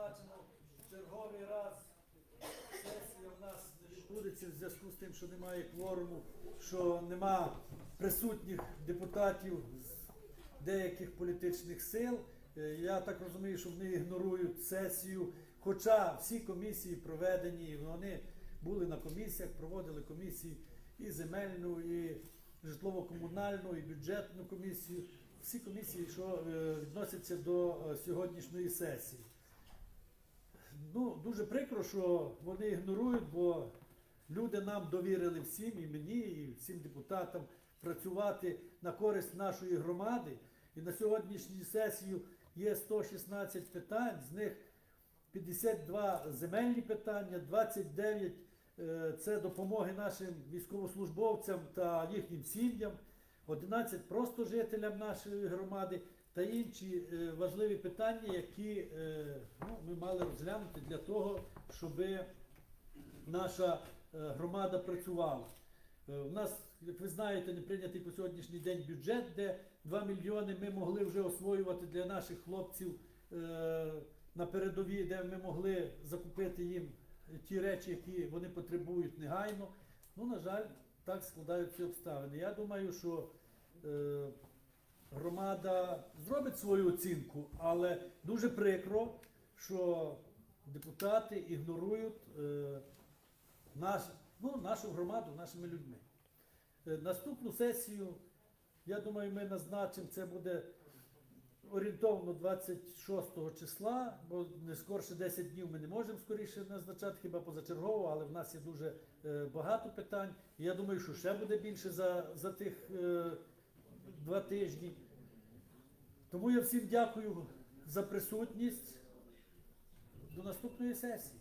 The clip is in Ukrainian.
бачимо, черговий раз сесія в нас не відбудеться в зв'язку з тим, що немає кворуму, що нема присутніх депутатів з деяких політичних сил. Е, Я так розумію, що вони ігнорують сесію. Хоча всі комісії проведені, вони були на комісіях, проводили комісії і земельну, і житлово-комунальну, і бюджетну комісію. Всі комісії, що е, відносяться до е, сьогоднішньої сесії. Дуже прикро, що вони ігнорують, бо люди нам довірили всім, і мені, і всім депутатам працювати на користь нашої громади. І на сьогоднішню сесію є 116 питань, з них 52 земельні питання, 29 е, це допомоги нашим військовослужбовцям та їхнім сім'ям, 11 просто жителям нашої громади та інші е, важливі питання, які е, ну, ми мали розглянути для того, щоб наша е, громада працювала. У нас, як ви знаєте, не прийнятий по сьогоднішній день бюджет, де 2 мільйони ми могли вже освоювати для наших хлопців на передовій, де ми могли закупити їм ті речі, які вони потребують негайно. Ну, на жаль, так складаються обставини. Я думаю, що громада зробить свою оцінку, але дуже прикро, що депутати ігнорують е, наш, ну, нашу громаду нашими людьми. Е, Наступну сесію, я думаю, ми назначимо, це буде орієнтовно 26 числа, бо не скорше 10 днів ми не можемо скоріше назначати, хіба позачергово, але в нас є дуже е, багато питань. Я думаю, що ще буде більше за, за тих е, два тижні. Тому я всім дякую за присутність. До наступної сесії.